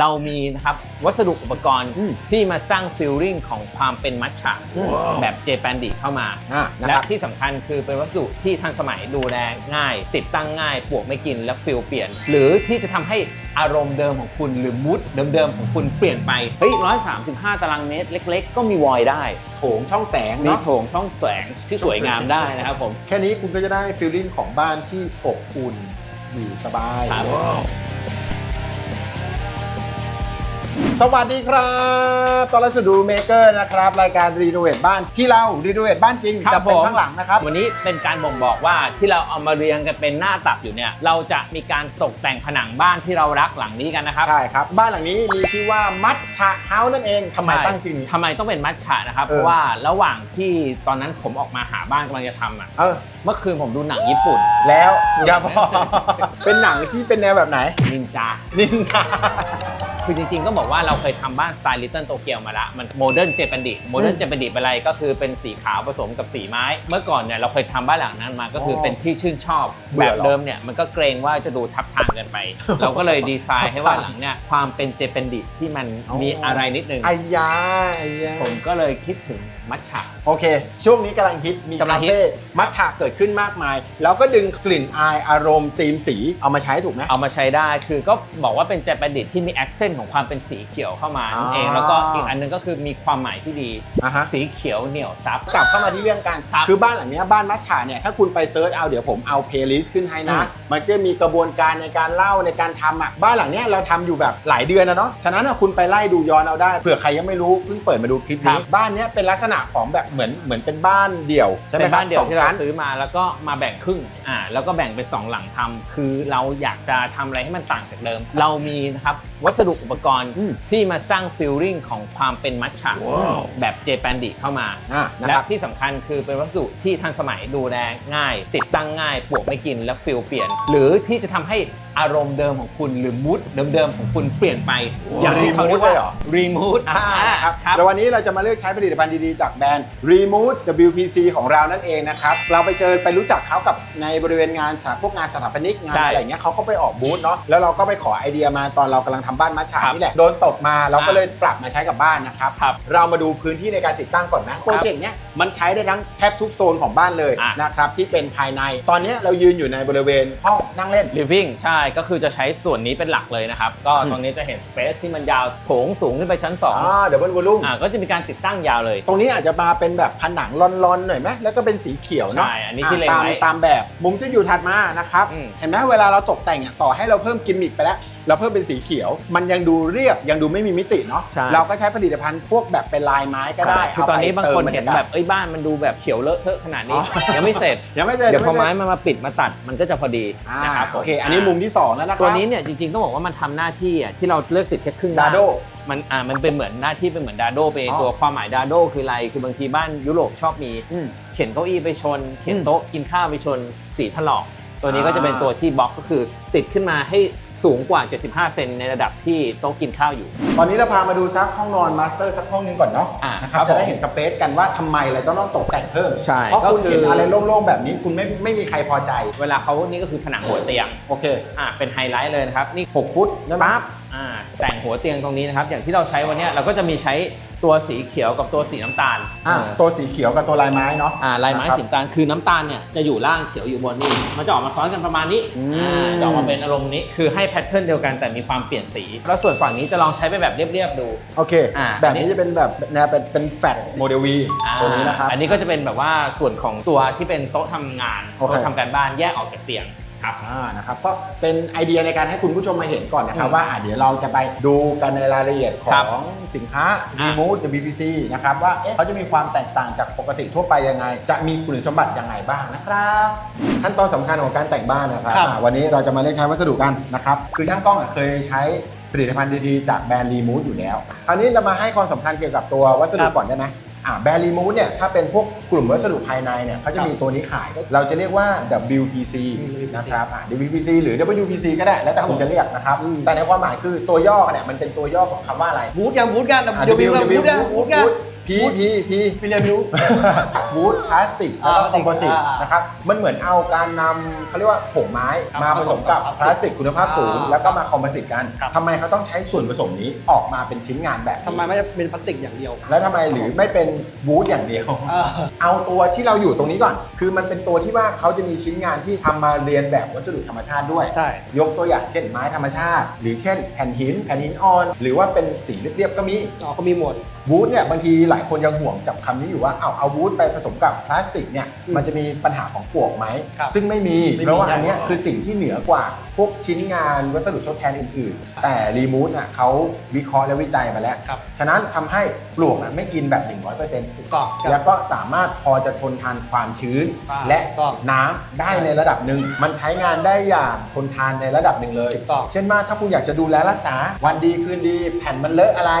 เรามีนะครับวัสดุอุปกรณ์อืมที่มาสร้างฟิลลิ่งของความเป็นมัทฉะอืมแบบเจแปนดิเข้ามาอ่านะและครับที่สำคัญคือเป็นวัสดุที่ทันสมัยดูแลง่าย ติดตั้งง่ายปลวกไม่กินและฟิลเปลี่ยน หรือที่จะทำให้อารมณ์เดิมของคุณหรือมูดเดิมๆของคุณเปลี่ยนไปเฮ้ย135ตารางเมตรเล็ก ๆ ก็มีวอยได้โถงช่องแสงมีเนาะโถงช่องแสงที่สวยงามได้นะครับผมแค่นี้คุณก็จะได้ฟีลลิ่งของบ้านที่อบอุ่นอยู่สบายครับ สวัสดีครับตอนรับสู่ดูเมเกอร์นะครับ รายการรีโนเวทบ้านที่เรารีโนเวทบ้านจริงครับจะเป็นผมข้างหลังนะครับวันนี้เป็นการบ่งบอกว่าที่เราเอามาเรียงกันเป็นหน้าตับอยู่เนี่ย เราจะมีการตกแต่งผนังบ้านที่เรารักหลังนี้กันนะครับใช่ครับ บ้านหลังนี้มีชื่อว่ามัทฉะเฮาส์นั่นเองทำไมตั้งชื่อนี้ ทำไมต้องเป็นมัทฉะนะครับ เออ เพราะว่าระหว่างที่ตอนนั้นผมออกมาหาบ้านกำลังจะทำอะ เออเมื่อคืนผมดูหนังญี่ปุ่น แล้วอย่าบอกเป็นหนังที่เป็นแนวแบบไหน นินจา นินจา คือจริงๆ ก็บอกว่าเราเคยทำบ้านสไตล์ลิตเติ้ลโตเกียวมาละ มันโมเดิร์นเจแปนดิโมเดิร์นเจแปนดิเป็นอะไรก็คือเป็นสีขาวผสมกับสีไม้ เมื่อก่อนเนี่ยเราเคยทำบ้านหลังนั้นมาก็คือเป็นที่ชื่นชอบ เบื่แบอบเหรอ เดิมเนี่ยมันก็เกรงว่าจะดูทับทางเกินไป เราก็เลยดีไซน์ให้ว่าหลังเนี่ยความเป็นเจแปนดิที่มันมีอะไรนิดนึง ไอ้ยาไอ้ยา ผมก็เลยคิดถึง มัทฉะ โอเค ช่วงนี้กำลังฮิตมีกำลัคางฮิต เฟ่มัทฉะเกิดขึ้นมากมาย แล้วก็ดึงกลิ่นอายอารมณ์ธีมสีเอามาใช้ถูกไหม เอามาใช้ได้คือก็บอกว่าเป็นเจแปนดิที่มีแอคเซนต์ของความเป็นสีเขียวเข้ามานั่นเอง อ่า แล้วก็อีกอันนึงก็คือมีความหมายที่ดีอะฮะ สีเขียวเหนียวซับ กลับเข้ามาที่เรื่องการครับคือบ้านหลังเนี้ยบ้านมัทฉะเนี่ยถ้าคุณไปเซิร์ชเอาเดี๋ยวผมเอาเพลย์ลิสต์ขึ้นให้นะ อืม มันก็มีกระบวนการในการเล่าในการทำอะบ้านหลังเนี้ยเราทำอยู่แบบหลายเดือนนะเนาะฉะนั้นอะคุณไปไล่ดูย้อนเอาได้เผื่อใครยังไม่รู้เพิ่งเปิดมาดูคลิปนี้ บ้านเนี้ยเป็นลักษณะของแบบเหมือนเหมือนเป็นบ้านเดี่ยวใช่ไหมเป็นครับบ้านเดี่ยวสองที่เราชั้น ซื้อมาแล้วก็มาแบ่งครึ่งอ่าแล้วก็แบ่งเป็นสองหลังทำคือเราอยากจะทำอะไรให้มันต่างจากเดิม เรามีนะครับวัสดุอุปกรณ์อืมที่มาสร้างฟิลลิ่งของความเป็นมัทฉะแบบเจแปนดิเข้ามา อะนะและครับ ที่สำคัญคือเป็นวัสดุที่ทันสมัยดูแลง่าย ติดตั้งง่ายปลวกไม่กินและฟิลเปลี่ยน หรือที่จะทำให้ อารมณ์เดิมของคุณหรือมูดเดิมๆของคุณเปลี่ยนไป อย่างที่เขาเรียกว่า remote เลยเหรอรีมูดอ่านะครับแล้ววันนี้เราจะมาเลือกใช้ผลิตภัณฑ์ดีๆ จากแบรนด์ Remove WPC ของเรานั่นเองนะครับ เราไปเจอไปรู้จักเขากับในบริเวณงานสถานพวกงานสถาปนิกงานใช่อะไรอย่างเงี้ยเขาก็ไปออกบูธเนาะแล้วเราก็ไปขอไอเดียมาตอนเรากำลังทำบ้านมัชฉาครับนี่แหละโดนตกมาเราก็อ่าเลยปรับมาใช้กับบ้านนะครับ ครับเรามาดูพื้นที่ในการติดตั้งก่อนนะโปรเจกต์เนี้ยมันใช้ได้ทั้งแทบทุกโซนของบ้านเลยอะ นะครับที่เป็นภายใน ตอนเนี้ยเรายืนอยู่ในบริเวณห้องนั่งเล่น living ใช่ก็คือจะใช้ส่วนนี้เป็นหลักเลยนะครับ ก็อืมตรงนี้จะเห็นสเปซที่มันยาวโถงสูงขึ้นไปชั้น2อ่าเดี๋ยวบนวอลุ่มอ่าก็จะมีการติดตั้งยาวเลย ตรงนี้อาจจะมาเป็นแบบผนังลอนๆหน่อยไหมแล้วก็เป็นสีเขียวเนาะใช่อันนี้ที่เล็งตามไว้ตามแบบมุมที่อยู่ถัดมานะครับอืมเห็นไหมเวลาเราตกแต่งอะต่อให้เราเพิ่มกิมมิคไปแล้ว เราเพิ่มเป็นสีเขียว มันยังดูเรียบยังดูไม่มีมิติเนาะใช่ เราก็ใช้ผลิตภัณฑ์พวกแบบเป็นลายไม้ก็ได้คือตอนนี้บางคนเห็นอาไปแบบเอ้ยบ้านมันดูแบบเขียวเลอะเทอะขนาดนี้อ๋อยังไม่เสร็จ ยังไม่เสร็จเดี๋ยวพอยังไม้สร็จมันมาปิดมาตัดมันก็จะพอดีอ่านะครับผมโอเค อันนี้มุมที่สองแล้วนะครับตัวนี้เนี่ยจริงๆต้องบอกว่ามันทำหน้าที่อะที่เราเลือกติดแค่ครึ่งดาด้านโด มันอ่ามันเป็นเหมือนหน้าที่เป็นเหมือนดาโดไปอ๋อ ตัวความหมายดาโดคืออะไร คือบางทีบ้านยุโรปชอบมี อืม เข็นเก้าอี้ไปชน เข็นอืม โต๊ะกินข้าวไปชนสีถลอก ตัวนี้ก็อ่าจะเป็นตัวที่บล็อกก็คือติดขึ้นมาให้สูงกว่า 75 เซนในระดับที่โต๊ะกินข้าวอยู่ ตอนนี้เราพามาดูซักห้องนอนมาสเตอร์สักห้องหนึงก่อนเนาะอ่านะครับครับจะได้ผมเห็นสเปซกันว่าทำไมเราต้องต้องตกแต่งเพิ่มใช่เพราะคุณก็คือเห็นอะไรโล่งๆ แบบนี้คุณไม่ไม่มีใครพอใจ เวลาเขานี่ก็คือผนังหัวเตียง โอเค อ่าเป็นไฮไลท์เลยนะครับ นี่ 6 ฟุตใช่ไหมปั๊บ อ่าแต่งหัวเตียงตรงนี้นะครับ อย่างที่เราใช้วันเนี้ยเราก็จะมีใช้ตัวสีเขียวกับตัวสีน้ำตาลอะเออ ตัวสีเขียวกับตัวลายไม้เนาะอ่าลายไม้นะครับสีน้ำตาลคือน้ำตาลเนี่ยจะอยู่ล่างเขียวอยู่บนนี่มันจะออกมาซ้อนกันประมาณนี้อืม อ่าจะออกมาเป็นอารมณ์นี้คือให้แพทเทิร์นเดียวกันแต่มีความเปลี่ยนสี แล้วส่วนฝั่งนี้จะลองใช้ไปแบบเรียบๆดู โอเค อ่าแบบนี้จะเป็นแบบแนวเป็นเป็นแฟลตโมเดลวีอ่าตัวนี้นะครับ อันนี้ก็จะเป็นแบบว่าส่วนของตัวที่เป็นโต๊ะทำงานโอเค โต๊ะทำการบ้านแยกออกจากเตียง ครับอ่านะครับก็เป็นไอเดียในการให้คุณผู้ชมมาเห็นก่อนนะครับอืมว่าอะเดี๋ยวเราจะไปดูกันในรายละเอียดขครัอบงสินค้า อ่า r e m o v e WPC นะครับว่าเอ๊ะเขาจะมีความแตกต่างจากปกติทั่วไปยังไง จะมีคุณสมบัติยังไงบ้างนะครับ ขั้นตอนสำคัญของการแต่งบ้านนะครับครับ อ่าวันนี้เราจะมาเลือกใช้วัสดุกันนะครับคือช่างกล้องอะเคยใช้ผลิตภัณฑ์ดีๆจากแบรนด์ r e m o v e อยู่แล้ว คราวนี้เรามาให้ความสำคัญเกี่ยวกับตัววัสดุก่อนได้ไหม อ่าแบรนด์ r e m o v e เนี่ยถ้าเป็นพวกกลุ่มวัสดุภายในเนี่ยเขาจะมีตัวนี้ขายเราจะเรียกว่า WPC นะครับอ่า WPC หรือ WPC ก็ได้แล้วแต่คุณจะเรียกนะครับ แต่ในความหมายคือตัวย่อเนี่ยมันเป็นตัวย่อของคำว่าอะไร บูธกันบูธกัน อะเดี๋ยววิวกัน W บูธกัน W บูธกัน Wood พีพีพีพี่เรียนไม่รู้ บูทพลาสติกแล้วก็อ่าคอมโพสิตอ่าอ่านนะครับมันเหมือนเอาการนำเขาเรียกว่าผงไม้ครับมาผสมกับผสมกับพลาสติกคุณภาพสูง อ่าแล้วก็มาคอมโพสิตกันครับ ทำไมเขาต้องใช้ส่วนผสมนี้ออกมาเป็นชิ้นงานแบบทำนี้ไมไม่ได้เป็นพลาสติกอย่างเดียวแล้วทำไมหรือไม่เป็นบูทอย่างเดียว เออ เอาตัวที่เราอยู่ตรงนี้ก่อน คือมันเป็นตัวที่ว่าเขาจะมีชิ้นงานที่ทำมาเรียนแบบวัสดุธรรมชาติด้วย ใช่ ยกตัวอย่างเช่นไม้ธรรมชาติ หรือเช่นแผ่นหิน แผ่นหินอ่อน หรือว่าเป็นสีเรียบๆก็มี อ๋อก็มีหมด วูดเนี่ยบางทีหลายคนยังห่วงจับคำนี้อยู่ว่าเอาเอาวูดไปผสมกับพลาสติกเนี่ยอืมมันจะมีปัญหาของปลวกไหม ครับซึ่งไม่มีไม่มีเพราะว่าอันเนี้ยแน่นอน คือสิ่งที่เหนือกว่าพวกชิ้นงานวัสดุทดแทนอื่นๆ แต่รีมูดน่ะเขาวิเคราะห์และวิจัยมาแล้ว ครับฉะนั้นทำให้ปลวกน่ะไม่กินแบบ 100%ถูกต้องแล้วก็สามารถพอจะทนทานความชื้นอ่าและถูกต้องน้ำได้ในระดับหนึ่ง มันใช้งานได้อย่างทนทานในระดับหนึ่งเลย ถูกต้อง เช่นว่าถ้าคุณอยากจะดูแลรักษาวันดีคืนดีแผ่นมันเลอะอะไร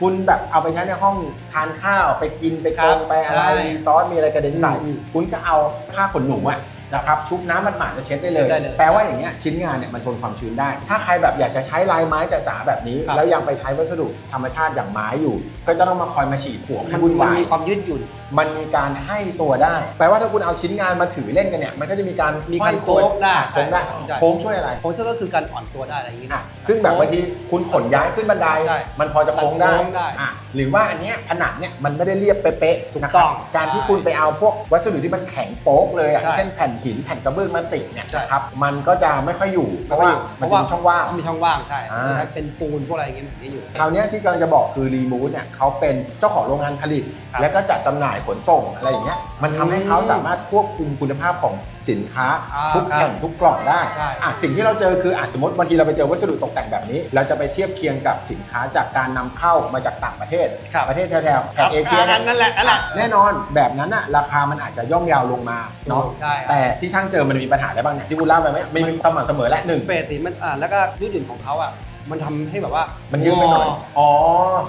คุณแบบเอาไปใช้ในห้องทานข้าวไปกินไปครักบงไปอะไรใช่มีซอสมีอะไรกระเด็นใส่อืมคุณก็เอาผ้าขนหนูอะ นะครับชุบน้ำมันหมาดจะเช็ดได้เลย ได้เลยแปลว่าอย่างเงี้ยชิ้นงานเนี่ยมันทนความชื้นได้ ถ้าใครแบบอยากจะใช้ลายไม้จ๋าๆแบบนี้ ครับ แล้วยังไปใช้วัสดุธรรมชาติอย่างไม้อยู่ ก็จะต้องมาคอยมาฉีดปลวกให้มันวุ่นมันวาย มีความยืดหยุ่น มันมีการให้ตัวได้ แปลว่าถ้าคุณเอาชิ้นงานมาถือเล่นกันเนี่ย มันก็จะมีการมีการห้อยโค้งได้โค้งได้ใช่ โค้งช่วยอะไรโค้ชก็คือการอ่อนตัวได้อะไรอย่างนี้ อะซึ่งแบบบางทีคุณขนย้ายขึ้นบันได ใช่มันพอจะโค้งได้โค้งได้อะหรือว่าอันเนี้ยผนังเนี่ยมันไม่ได้เรียบเป๊ะถูกๆนะคต้รัอบงการที่ใช่คุณไปเอาพวกวัสดุที่มันแข็งโป๊กเลยอะใช่ เช่นแผ่นหินแผ่นกระเบื้องมาติดเนี่ยใช่นะครับมันก็จะไม่ค่อยอยู่ เพราะว่ามันจะมีช่องว่างมีช่องว่างใช่อ่าถ้าเป็นปูนพวกอะไรอย่างเงี้ยมันจะอยู่คราวเนี้ยที่กำลังจะบอกคือรีมู e เนี่ยเขาเป็นเจ้าของโรงงานผลิตครับและก็จัดจำหน่ายขนส่งอะไรอย่างเงี้ยมันทำให้เขาสามารถควบคุมคุณภาพของ สินค้าอ่าทุกแผ่นทุกกล่องได้ใช่ อะสิ่งที่เราเจอคืออาจสมมติบางทีเราไปเจอวัสดุตกแต่งแบบนี้ เราจะไปเทียบเคียงกับสินค้าจากการนำเข้ามาจากต่างประเทศ ครับ ประเทศแถบๆแถบเอเชียนั่นนั่นแหละนั่นแหละ แน่นอนแบบนั้นอะราคามันอาจจะย่อมเยาวลงมาเนาะใช่ครับแต่ที่ช่างเจอมันมีปัญหาอะไรบ้างเนี่ยที่คุณเล่าไปไหมมีสม่ำเสมอและหนึ่ง เฟสสีมันอ่าแล้วก็ยืดหยุ่นของเขาอะ มันทำให้แบบว่ามัมันยืดไปหน่อย อ๋อ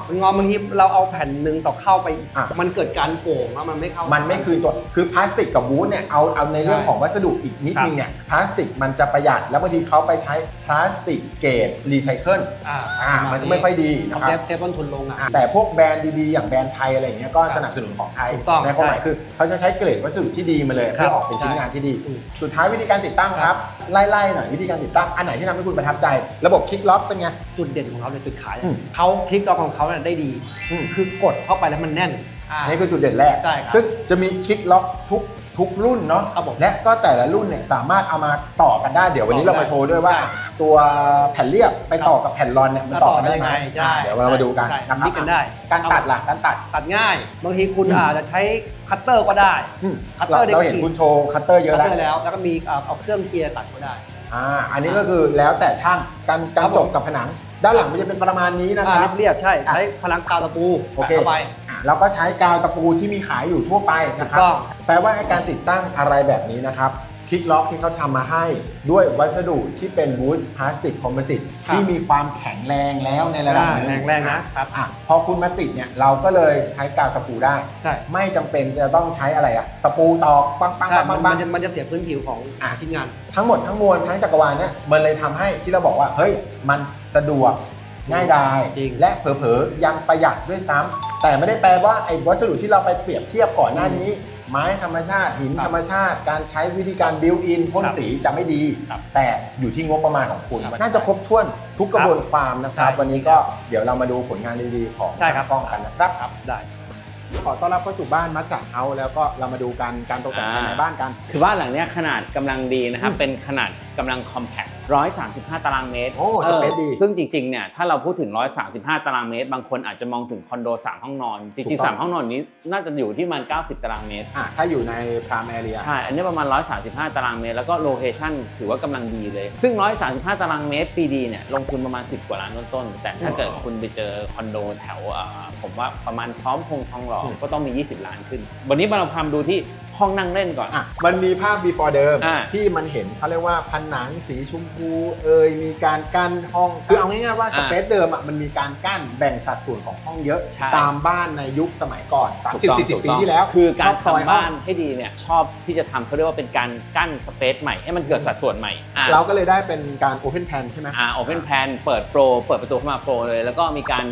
มันงอบางทีเราเอาแผ่นหนึ่งต่อเข้าไปอะ มันเกิดการโก่งแล้วมันไม่เข้ามันไม่คืนตัว คือพลาสติกกับวูดเนี่ย เอา เอาในเรื่องใช่ของวัสดุอีกนิดครับนึงเนี่ย พลาสติกมันจะประหยัด แล้วบางทีเขาไปใช้พลาสติกเกรดรีไซเคิล อ่าอ่า มันก็ไม่ค่อยดีเอานะครับเซฟเซฟต้นทุนลงอะอ่าแต่พวกแบรนด์ดีๆ อย่างแบรนด์ไทยอะไรอย่างเงี้ยก็ครับสนับสนุนของไทย ถูกต้องในความหมายใช่คือ เขาจะใช้เกรดวัสดุที่ดีมาเลยเพื่อออกเป็นใช่ชิ้นงานที่ดี อืมสุดท้ายวิธีการติดตั้งครับ ไล่ๆหน่อยวิธีการติดตั้ง อันไหนที่ทำให้คุณประทับใจ ระบบคลิกล็อกเป็นไงจุดเด่นของเขาเลยจุดขายอืม เขาคลิกล็อกของเขาเนี่ยได้ดี อืมคือกดเข้าไปแล้วมันแน่นอ่า อันนี้คือจุดเด่นแรก ใช่ครับซึ่งจะมีคลิกล็อกทุกทุกรุ่นเนาะ ครับผมและก็แต่ละรุ่นเนี่ยสามารถเอามาต่อกันได้ เดี๋ยววันนี้ต่อเราได้มาโชว์ด้วยว่าใช่ตัวแผ่นเรียบไปต่อกับแผ่นรอนเนี่ยมันต่อกันได้ไหมใช่อ่าเดี๋ยวเรามาดูกันใช่นะครับมิกกันได้ การตัดล่ะการตัด ตัดง่าย บางทีคุณอืม อาจจะใช้คัตเตอร์ก็ได้ อืมคัตเตเราอร์ได้เราเห็นกี่ คุณโชว์คัตเตอร์เยอะคัตแล้วเตอร์แล้ว แล้วก็มีเอาเอาเครื่องเกียร์ตัดก็ได้ อ่าอันนี้ก็คือแล้วแต่ช่างการการครับผมจบกับผนัง ด้านหลังมันจะเป็นประมาณนี้นะคอ่ารับ เรียบๆใช่อะใช้พลังกาวตะปูโอเคเข้าไปอะเราก็ใช้กาวตะปูที่มีขายอยู่ทั่วไปนะครับ ถูกต้อง แปลว่าไอ้การติดตั้งอะไรแบบนี้นะครับ คลิกล็อกที่เขาทำมาให้ด้วยวัสดุที่เป็นวูดพลาสติกคอมโพสิตครับที่มีความแข็งแรงแล้วในระดับหนึงอ่าแข็งแรงนะครับอะพอคุณมาติดเนี่ยเราก็เลยใช้กาวตะปูได้ ใช่ ไม่จำเป็นจะต้องใช้อะไรอะตะปูตอกปังปังใช่ปัง มัปันงปัมันงจะมันจะเสียพื้นผิวของอะ ชิ้นงาน ทั้งหมดทั้งมวลทั้งจักรวาลเนี่ยมันเลยทำให้ที่เราบอกว่าเฮ้ยมันสะดวกง่ายดายจริง และเผลอๆยังประหยัดด้วยซ้ำแต่ไม่ได้แปลว่าไอ้วัสดุที่เราไปเปรียบเทียบก่อนหน้านี้ ไม้ธรรมชาติหินครับธรรมชาติ การใช้วิธีการบิวอินพ่นครับสีจะไม่ดี ครับแต่อยู่ที่งบประมาณของคุณ ครับน่าจะครบถ้วนทุกกระบวนความนะครับ ใช่วันนี้ก็เดี๋ยวเรามาดูผลงานดีๆของใช่ครับ ทางกล้องกันนะครับ ครับได้ ขอต้อนรับเข้าสู่บ้านมัชฉะเฮาแล้วก็เรามาดูกันการตกแต่งภายในบ้านกัน คือบ้านหลังเนี้ยขนาดกำลังดีนะครับอืมเป็นขนาด กำลังคอมแพค135 ตารางเมตรโอ้สเปซดี ซึ่งจริงๆ เนี่ย ถ้าเราพูดถึง 135 ตารางเมตร บางคนอาจจะมองถึงคอนโด 3 ห้องนอน จถูริกงต้องๆ3ห้องนอนนี้น่าจะอยู่ที่ประมัน 90 ตารางเมตร อะถ้าอยู่ในพรามแอเรีย ใช่ อันนี้ประมาณ 135 ตารางเมตร แล้วก็โลเคชั่นถือว่ากำลังดีเลย ซึ่ง 135 ตารางเมตรปีดีเนี่ย ลงทุนประมาณ 10 กว่าล้านต้นๆ แต่ถ้าเกิดคุณไปเจอคอนโดแถวเอ่อผมว่าประมาณพร้อมพงษ์ทองหล่ออืมก็ต้องมี 20 ล้านขึ้น วันนี้เราพามาดูที่ ห้องนั่งเล่นก่อน อะมันมีภาพ before เดิมอ่าที่มันเห็นเขาเรียกว่าผนังสีชมพูเอยมีการกั้นห้อง คือเอาง่ายๆว่าสอ่าเปซเดิมอะมันมีการกั้นแบ่งสัดส่วนของห้องเยอะ ใช่ ตามบ้านในยุคสมัยก่อน ถูกต้องถูก30-40 ปีต้องที่แล้วคือการชบซอยทำห้องบ้านให้ดีเนี่ยชอบที่จะทำเขาเรียกว่าเป็นการกั้นสเปซใหม่ให้มันเกิดสัดส่วนใหม่อะ เราก็เลยได้เป็นการ open plan ใช่ไหม อ่า open plan เปิดโฟลเปิดประตูเข้ามาโฟลเลย แล้วก็มีการ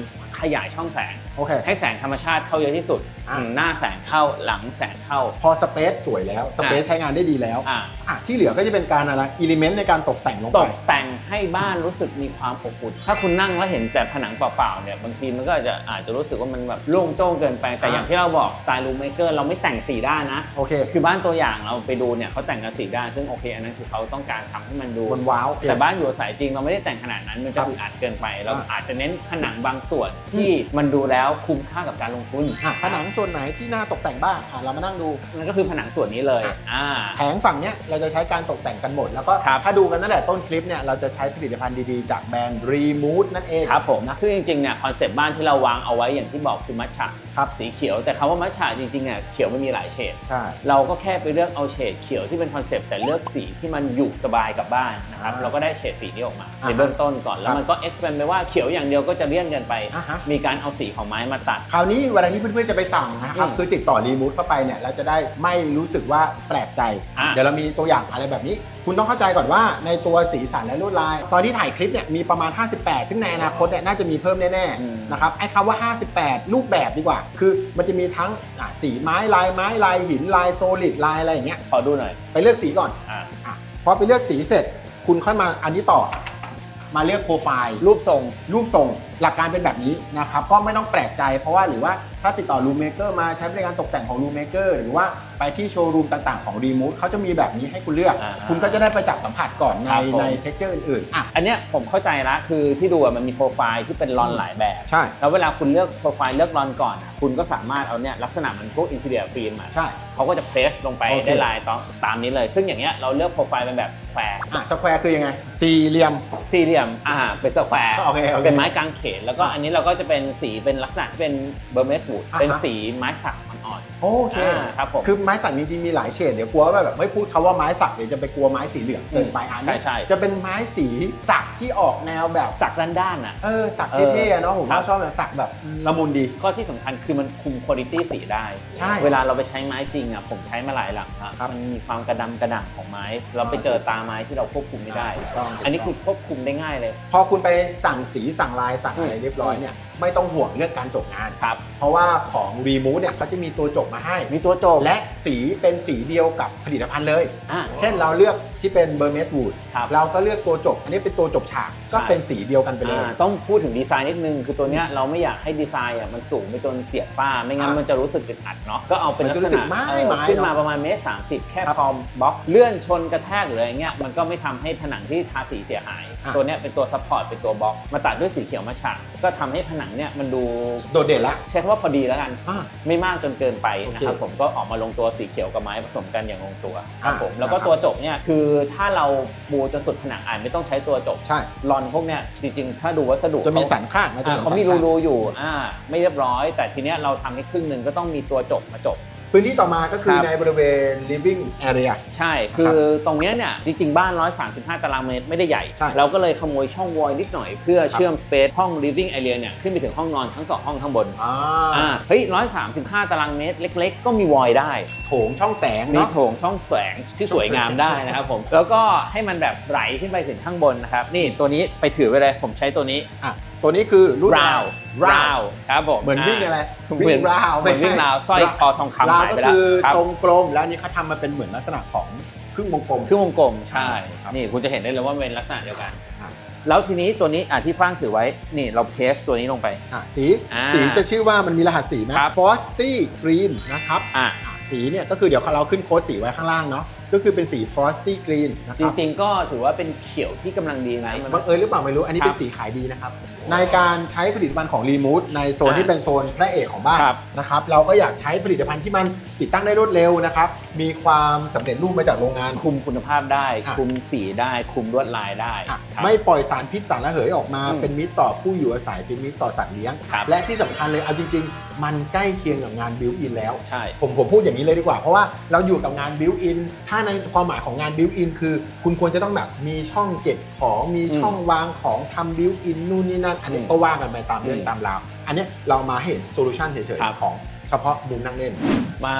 ขขยายช่องแสงโอเค ให้แสงธรรมชาติเข้าเยอะที่สุดอะ อืมหน้าแสงเข้าหลังแสงเข้า พอสเปซสวยแล้วสเปซใช้งานได้ดีแล้วอะอะที่เหลือก็จะเป็นการอะไรอิเลเมนต์ในการตกแต่งลงตไป กแต่งให้บ้านรู้สึกมีความอบอุ่นถ้าคุณนั่งแล้วเห็นแต่ผนังเปล่าๆเนี่ยบางทีมันก็อาจจะอาจจะรู้สึกว่ามันแบบโล่งโจ้งเกินไปแต่อะอย่างที่เราบอกสไตล์รูมเมเกอร์เราไม่แต่งสีด้านนะ โอเคคือบ้านตัวอย่างเราไปดูเนี่ยเขาแต่งกันสีด้านซึ่งโอเคอันนั้นคือเขาต้องการทำให้มันดู มันว้าวแต่บ้านอยู่อาศัยจริงเราไม่ได้แต่งขนาดนั้นมันจะอึดอัดเกินไป เราอะอาจจะเน้นผนังบางส่วนที่มันดูแล้วคุ้มค่ากับการลงทุนอะผนังส่วนไหนที่น่าตกแต่งบ้างอะเรามานั่งดู นั่นก็คือผนังส่วนนี้เลยอ่า แผงฝั่งเนี้ยเราจะใช้การตกแต่งกันหมด แล้วก็ครับ ถ้าดูกันตั้งแต่ต้นคลิปเนี่ยเราจะใช้ผลิตภัณฑ์ดีๆ จากแบรนด์ Remote นั่นเอง ครับผมซึ่งจริงๆเนี่ยคอนเซปต์บ้านที่เราวางเอาไว้อย่างที่บอกคือมัชฉะครับ สีเขียวแต่คำว่ามัชฉะจริงๆเนี่ยเขียวมันมีหลายเฉด ใช่ เราก็แค่ไปเลือกเอาเฉดเขียวที่เป็นคอนเซปต์แต่เลือกสีที่มันอยู่สบายกับบ้านนะครับอ่าเราก็ได้เฉดสีนี้ออกมาอ่าในเบื้องต้นก่อนแล้ครัวบมันก็ expand ไปว่าเขียวอย่างเดียวก็จะเลี่ยนเกินไป อ่าฮะ มีการเอาสีของไม้มาตัด คราวนี้เวลาที่เพื่อนๆจะไปสั่งนะครับ อืมคือติดต่อ Remote เข้าไปเนี่ยเราจะได้ไม่รู้สึกว่าแปลกใจ อะ เดี๋ยวเรามีตัวอย่างอะไรแบบนี้ คุณต้องเข้าใจก่อนว่าในตัวสีสันและลวดลาย ตอนที่ถ่ายคลิปเนี่ยมีประมาณ 58 ซึ่งในอนาคตเนี่ยน่าจะมีเพิ่มแน่อืมๆนะครับไอ้คำว่า 58 รูปแบบดีกว่า คือมันจะมีทั้งอะสีไม้ลายไม้ลายหินลายโซลิดลายอะไรอย่างเงี้ยขอดูหน่อย ไปเลือกสีก่อนอ่าอะพอไปเลือกสีเสร็จ คุณค่อยมาอันนี้ต่อ มาเลือกโปรไฟล์รูปทรงรูปทรง หลักการเป็นแบบนี้นะครับ ก็ไม่ต้องแปลกใจเพราะว่าหรือว่าถ้าติดต่อรูมเมเกอร์มาใช้บริการตกแต่งของรูมเมเกอร์หรือว่าไปที่โชว์รูมต่างๆของรีมู e เขาจะมีแบบนี้ให้คุณเลือก อ่าคุณก็จะได้ไปจับสัมผัสก่อนในครับผม ในเท็กเจอร์อื่นๆอะอันเนี้ยผมเข้าใจละคือที่ดูอะมันมีโปรไฟล์ที่เป็นรอนหลายแบบ ใช่แล้วเวลาคุณเลือกโปรไฟล์เลือกรอนก่อนอะคุณก็สามารถเอาเนี่ยลักษณะมันพวกอินเท i รียฟิล์มอะใช่ เขาก็จะเพรสลงไปโอเค ได้ลายตามตามนี้เลย ซึ่งอย่างเงี้ยเราเลือกโปรไฟล์เป็นแบบสแควร์อะสแควร์คือยังไงสี่เหลี่ยม สี่เหลี่ยมอ่าเป็นสแควร์โอเคโอเค เป็นไม้กางเขนแล้วก็อันนี้เราก็จะเป็นสีเป็นลักษณะที่เป็นเบอร์เมสวูดอ่าฮะเป็นสีไม้สักอ่อน โอเคอ่าครับผมคือไม้สักจริงๆมีหลายเฉดเดี๋ยวกลัวว่าแบบไม่พูดคาว่าไม้สักเดี๋ยวจะไปกลัวไม้สีเหลืองเกินไปอันนี้ใช่ใช่จะเป็นไม้สีสักที่ออกแนวแบบสักด้านๆอะเออสักเท่ๆอะเนาะผมครัว่าบชอบแบบสักแบบละมุนดีก็ที่สำคัญคือมันคุมคุณภาพสีได้ใช่เวลาเราไปใช้ไม้จริงอะผมใช้มาหลายหลังอะครับมันมีความกระดำกระด่างของไม้ เราไปเจอตาไม้ที่เราควบคุมไม่ได้ถูกต้องอันนี้คือควบคุมได้ง่ายเลย พอคุณไปสั่งสีสั่งลายสั่งอะไรอืมเรียบร้อยเนี่ยไม่ต้องห่วงเรื่องการจบงานครับเพราะว่าของ r e m o v e เนี่ยเขาจะมีตัวจบมาให้ มีตัวโจม และสีเป็นสีเดียวกับผลิตภัณฑ์เลย อ่าเช่นเราเลือกที่เป็น b e r m e s Wood ครับเราก็เลือกตัวจบ อันนี้เป็นตัวจบฉากก็ใช่ เป็นสีเดียวกันไปเลย อ่าต้องพูดถึงดีไซน์นิดนึง คือตัวเนี้ยเราไม่อยากให้ดีไซน์อะมันสูงไปจนเสียดฝ้า ไม่งั้นอะมันจะรู้สึกอึดอัดเนาะ ก็เอาเป็นลักษมันจะรู้สึณะกไม้เออไม้ขึ้นมาเนอะประมาณเมตรสามสิบแค่ครับพอมบล็อกเลื่อนชนกระแทกหรืออะไรเงี้ย มันก็ไม่ทำให้ผนังที่ทาสีเสียหายอะ ตัวเนี้ยเป็นตัวซัพพอร์ตเป็นตัวบล็อกมาตัดด้วยสีเขียวมาฉากก็ทำให้ผนังเนี่ยมันดูโดดเด่นละใช้คำว่าพอดีแล้วกันอ่าไม่มากจนเกินไปโอเคนะครับผมก็ออกมาลงตัวสีเขียวกับไม้ผสมกันอย่างลงตัวครับอะผมแล้วก็นะครับตัวจบเนี่ยคือถ้าเราปูจนสุดผนังอ่านไม่ต้องใช้ตัวจบใช่รอนพวกเนี้ยจริงๆ ถ้าดูวัสดุจะมีเขาสันข้างนะจะอ่ามีเขาสันมีข้างรูๆอยู่อ่าไม่เรียบร้อย แต่ทีเนี้ยเราทำให้ครึ่งหนึ่งก็ต้องมีตัวจบมาจบ พื้นที่ต่อมาก็คือครับ ในบริเวณ living area ใช่ คือตรงเนี้ยเนี่ย จริงๆ บ้าน 135 ตารางเมตรไม่ได้ใหญ่ ใช่เราก็เลยขโมยช่องวอยนิดหน่อยเพื่อครับเชื่อมสเปซห้อง living area เนี่ย ขึ้นไปถึงห้องนอนทั้งสองห้องข้างบนอ่าอ่า เฮ้ย 135 ตารางเมตร เล็กๆ ก็มีวอยได้ โถงช่องแสงมีเนาะ โถงช่องแสงที่สวยงามได้นะครับผม แล้วก็ให้มันแบบไหลขึ้นไปถึงข้างบนนะครับ นี่ตัวนี้ไปถือไปเลย ผมใช้ตัวนี้ อะ ตัวนี้คือรุ่นราวราราววครับผมเหมือนวิ่งอะไรเหมือนราวเหมือนวิ่งราวสร้อยคอทองคำราวหายก็ไปแล้วคือครับทรงกลมแล้วอันนี้เขาทำมาเป็นเหมือนลักษณะของครึ่งวงกลมครึ่งวงกลมใช่ครับนี่คุณจะเห็นได้เลยว่าเป็นลักษณะเดียวกันอะแล้วทีนี้ตัวนี้อะที่ฟ้างถือไว้นี่เราเพสตัวนี้ลงไปอะสีอ่าสีจะชื่อว่ามันมีรหัสสีไหมครับ Frosty Green นะครับอะอะสีเนี่ยก็คือเดี๋ยวเราขึ้นโค้ดสีไว้ข้างล่างเนาะ ก็คือเป็นสี Frosty Green นะคจรับริงๆ ก็ถือว่าเป็นเขียวที่กำลังดีนะมัน บังเอิญหรือเปล่าไม่รู้ อันนี้ครับเป็นสีขายดีนะครับ ในการใช้ผลิตภัณฑ์ของรีมู e ในโซนอ่า ที่เป็นโซนพระเอกของบ้าน ครับนะครับเราก็อยากใช้ผลิตภัณฑ์ที่มันติดตั้งได้รวดเร็วนะครับ มีความสำเร็จรูปมาจากโรงงาน คุมคุณภาพได้อะคุมสีได้ คุมลวดลายได้อะครับไม่ปล่อยสารพิษสารระเหยออกมาอืมเป็นมิตรต่อผู้อยู่อาศัยเป็นมิตรต่อสัตว์เลี้ยงครับและที่สำคัญเลยเอาจริง ๆ มันใกล้เคียงกับงานบิวอินแล้วใช่ผมผมพูดอย่างนี้เลยดีกว่า เพราะว่าเราอยู่กับงานบิวอินถ้าในความหมายของงานบิวอินคือ คุณควรจะต้องแบบมีช่องเก็บของมีช่องวางของทำบิวอินนู่นนี่นั่นอันนี้อืมก็ว่ากันไปตามเรื่องอืมตามราว อันเนี้ยเรามาเห็นโซลูชันเฉยครับๆของเฉพาะมุมนั่งเล่น มา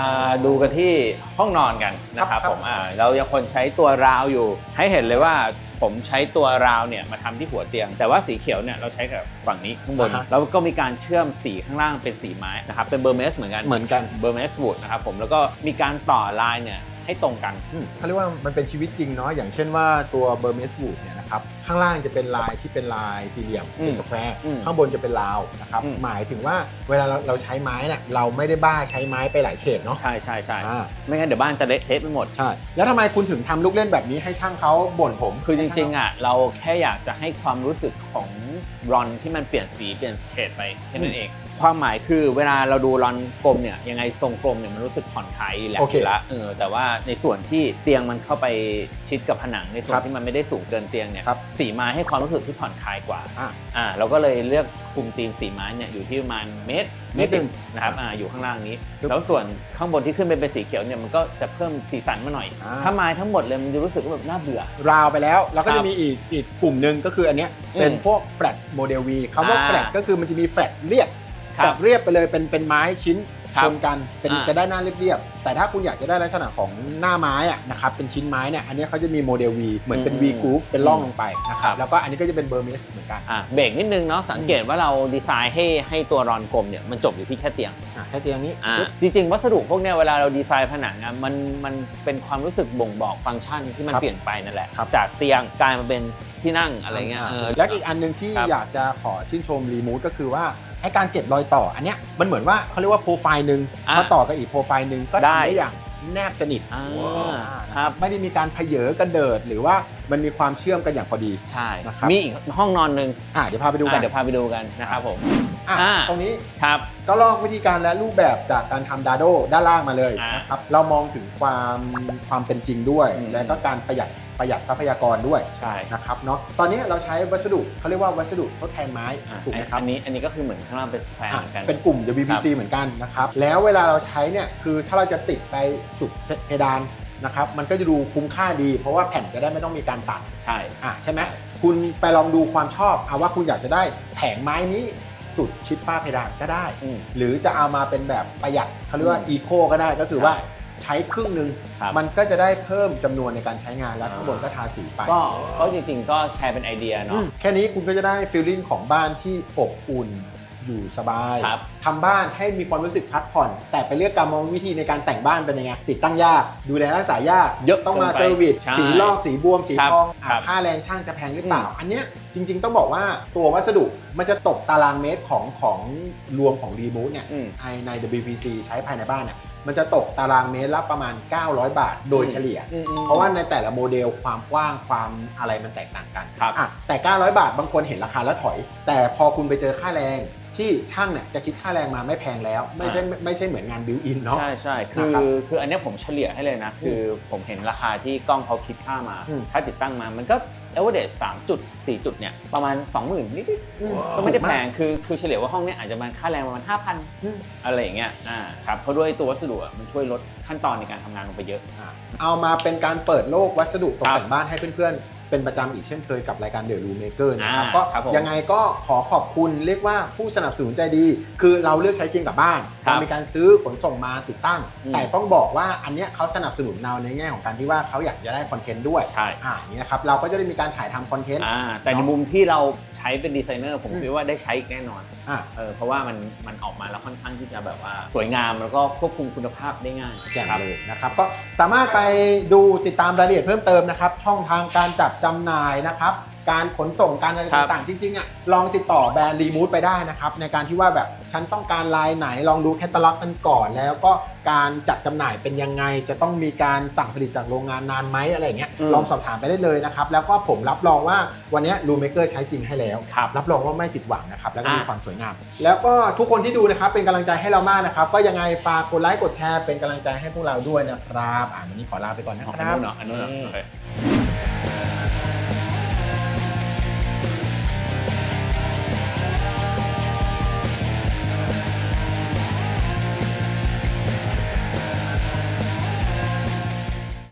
ดูกันที่ห้องนอนกันนะครับครับผมอ่าเรายังคนใช้ตัวราวอยู่ ให้เห็นเลยว่าผผมใช้ตัวราวเนี่ยมาทำที่หัวเตียง แต่ว่าสีเขียวเนี่ยเราใช้กับฝั่งนี้ข้างบนอ่าฮะแล้วก็มีการเชื่อมสีข้างล่างเป็นสีไม้นะครับเป็นเบอร์เมสเหมือนกันเหมือนกันเบอร์เมสวูดนะครับผมแล้วก็มีการต่อลายเนี่ย ให้ตรงกันอืมเขาเรียกว่ามันเป็นชีวิตจริงเนาะอย่างเช่นว่าตัวเบอร์เมสบูดเนี่ยนะครับข้างล่างจะเป็นลายที่เป็นลายสี่เหลี่ยมอืมเป็นสแควร์อืมข้างบนจะเป็นราวนะครับอืมหมายถึงว่าเวลาเราเราใช้ไม้เนี่ยเราไม่ได้บ้าใช้ไม้ไปหลายเฉดเนาะใช่ใช่ใช่อ่าไม่งั้นเดี๋ยวบ้านจะเละเทะไปหมดใช่แล้วทำไมคุณถึงทำลูกเล่นแบบนี้ให้ช่างเขาบ่นผม คือจริงๆอะเราแค่อยากจะให้ความรู้สึกของรอนที่มันเปลี่ยนสีเปลี่ยนเฉดไปแค่นั้นเอง ความหมายคือเวลาเราดูรอนกลมเนี่ยยังไงทรงกลมเนี่ยมันรู้สึกผ่อนคลายแหละโอเคยู่ละเออแต่ว่าในส่วนที่เตียงมันเข้าไปชิดกับผนังในส่วครันบที่มันไม่ได้สูงเกินเตียงเนี่ยครับสีไม้ให้ความรู้สึกที่ผ่อนคลายกว่าอ่าอ่าเราก็เลยเลือกคุมธีมสีไม้เนี่ยอยู่ที่ประมาณเมตรเมตรหนึ่ง นะครับอ่าอยู่ข้างล่างนี้ครับแล้วส่วนข้างบนที่ขึ้นไปเป็นสีเขียวเนี่ยมันก็จะเพิ่มสีสันมาหน่อย อ่า ถ้าไม้ทั้งหมดเลยมันจะรู้สึกว่าแบบน่าเบื่อ ราวไปแล้วเราก็ครัจะบมีอีกอีกกลุ่มหนึ่งก็คืออันเนี้ยเป็นอืมพวกแฟลตโมเดล V คำว่าอ่า แฟลตก็คือมันจะมีแฟลตเรียบ ครัแฟลบตเรียบไปเลยเป็นเป็นไม้ชิ้นครัชบนกันเป็นอ่าจะได้หน้าเรียบๆแต่ถ้าคุณอยากจะได้ลักษณะของหน้าไม้อะนะครับเป็นชิ้นไม้เนี่ยอันเนี้ยเขาจะมีโมเดล V เหมือนเป็น V groove เป็นร่องลงไปนะครับแล้วก็อันนี้ก็จะเป็นเบอร์เมสเหมือนกันอะเบรกนิดนึงเนาะสังเกตว่าเราดีไซน์ให้ให้ตัวรอนกลมเนี่ยมันจบอยู่ที่แค่เตียงอะแค่เตียงนี้อ่าปึ๊บจริงๆ วัสดุพวกเนี้ยเวลาเราดีไซน์ผนังอะมันมันเป็นความรู้สึกบ่งบอกฟังก์ชันที่มันครับเปลี่ยนไปนั่นแหละครับจากเตียงกลายมาเป็นที่นั่งอะไรเงี้ยเออแล้วอีกอันหนึ่งที่ครับอยากจะขอชื่นชมรีมู e ก็คือว่า ไอการเก็บรอยต่ออันเนี้ยมันเหมือนว่าเขาเรียกว่าโปรไฟล์หนึ่งอะมาต่อกับอีกโปรไฟล์หนึ่งก็ได้ทำได้อย่างแนบสนิทอ่าอ่าครับ ไม่ได้มีการเพเยอกระเดิด หรือว่ามันมีความเชื่อมกันอย่างพอดี ใช่ นะครับ มีอีกห้องนอนหนึ่งอะเดี๋ยวพาไปดูกัอะนเดี๋ยวพาไปดูกันนะครับผม อะอ่า ตรงนี้ครับ ก็ลอกวิธีการและรูปแบบจากการทำดาโดด้านล่างมาเลยอ่านนะครับเรามองถึงความความเป็นจริงด้วย อืม และก็การประหยัด ประหยัดทรัพยากรด้วยใช่นะครับเนาะตอนนี้เราใช้วัสดุเขาเรียกว่าวัสดุทดแทนไม้อะถูกไหมครับอันนี้อันนี้ก็คือเหมือนข้างล่างเป็นสแควร์อะเหมือนกันเป็นกลุ่ม WPC เหมือนกันนะครับแล้วเวลาเราใช้เนี่ยคือถ้าเราจะติดไปสุดเพดานนะครับมันก็จะดูคุ้มค่าดี เพราะว่าแผ่นจะได้ไม่ต้องมีการตัดใช่อะใช่ไหมคุณไปลองดูความชอบเอาว่าคุณอยากจะได้แผงไม้นี้สุดชิดฝ้าเพดานก็ได้อืมหรือจะเอามาเป็นแบบประหยัดเขาเรียกว่าอืมอีโคก็ได้ก็คือว่า ใช่ใช้ครึ่งหนึ่งครับ มันก็จะได้เพิ่มจำนวนในการใช้งานแล้วอ่าข้างบนก็ทาสีไป ก็ก็จริงๆ ก็แชร์เป็นไอเดียอืเนาะ มแค่นี้คุณก็จะได้ฟีลลิ่งของบ้านที่อบอุ่นอยู่สบายครับ ทำบ้านให้มีความรู้สึกพักผ่อน แต่ไปเลือกกรรมวิธีในการแต่งบ้านเป็นยังไงติดตั้งยาก ดูแลรักษายากเยอะต้องมาเกินไปเซอร์วิสใช่สีลอกสีบวมสีครับทองอะครับค่าแรงช่างจะแพงหรือเปล่าอืมอันเนี้ย จริง ๆ ต้องบอกว่าตัววัสดุมันจะตกตารางเมตรของของรวมของรีมูฟเนี่ยอืมในใน WPC ใช้ภายในบ้านเนี่ยมันจะตกตารางเมตรละประมาณ 900 บาทโดยเฉลี่ยอืมอืมเพราะว่าในแต่ละโมเดลความกว้างความอะไรมันแตกต่างกันครับอะแต่ 900 บาทบางคนเห็นราคาแล้วถอย แต่พอคุณไปเจอค่าแรงที่ช่างเนี่ยจะคิดค่าแรงมาไม่แพงแล้ว ไม่ใช่ไม่ไม่ใช่เหมือนงานบิวอินเนาะ ใช่ใช่คือนะครับคืออันเนี้ยผมเฉลี่ยให้เลยนะ คือผมเห็นราคาที่กล้องเขาคิดค่ามา อืมถ้าติดตั้งมามันก็ เอเวอร์เดสสามจุดสี่จุดเนี่ยประมาณ 20,000นิดๆก็ไม่ได้แพงคือคือเฉลี่ยว่าห้องเนี้ยอาจจะมาค่าแรงประมาณอืม 5,000อะไรอย่างเงี้ยอ่าครับเพราะด้วยตัววัสดุอะมันช่วยลดขั้นตอนในการทำงานลงไปเยอะอะเอามาเป็นการเปิดโลกวัสดุตกครับแต่งบ้านให้เพื่อนๆ เป็นประจำอีกเช่นเคยกับรายการเด e r รูเมเกอร์นะครับ อ่าก็ครับผมยังไงก็ขอขอบคุณเรียกว่าผู้สนับสนุนใจดี คือเราเลือกใช้จริงกับบ้านครับเรามีการซื้อขนส่งมาติดตั้ง อืม แต่ต้องบอกว่าอันเนี้ยเขาสนับสนุนเราในแง่ของการที่ว่าเขาอยากจะได้คอนเทนต์ด้วยใช่ อ่าอย่างนี้นะครับเราก็จะได้มีการถ่ายทำคอนเทนต์ อ่าแต่ในมุมที่เราใช้เป็นดีไซเนอร์ผมอืมคิดว่าได้ใช้แน่นอนอะ เออเพราะว่ามันมันออกมาแล้วค่อนข้างที่จะแบบว่า สวยงามแล้วก็ควบคุมคุณภาพได้ง่ายแจ่มครับ เลยนะครับก็สามารถไปดูติดตามรายละเอียดเพิ่มเติมนะครับ ช่องทางการจับจำหน่ายนะครับ การขนส่งการอะไรครับต่างๆ จริงๆอะลองติดต่อแบรนด์รีมูฟไปได้นะครับ ในการที่ว่าแบบฉันต้องการลายไหนลองดูแคตตาล็อกกันก่อน แล้วก็การจัดจำหน่ายเป็นยังไง จะต้องมีการสั่งผลิตจากโรงงานนานไหมอะไรอย่างเงี้ยอืมลองสอบถามไปได้เลยนะครับ แล้วก็ผมรับรองว่าวันเนี้รูเมเกอร์ใช้จริงให้แล้ว ครับรับรองว่าไม่ผิดหวังนะครับแล้วก็มีอะ ความสวยงาม แล้วก็ทุกคนที่ดูนะครับเป็นกำลังใจให้เรามากนะครับก็ยังไงฝากกดไลค์กดแชร์เป็นกำลังใจให้พวกเราด้วยนะครับอ่าวันนี้ขอลาไปก่อนนะอ๋อคอันรับนู้นเนาะอันนู้นเนาะโอเค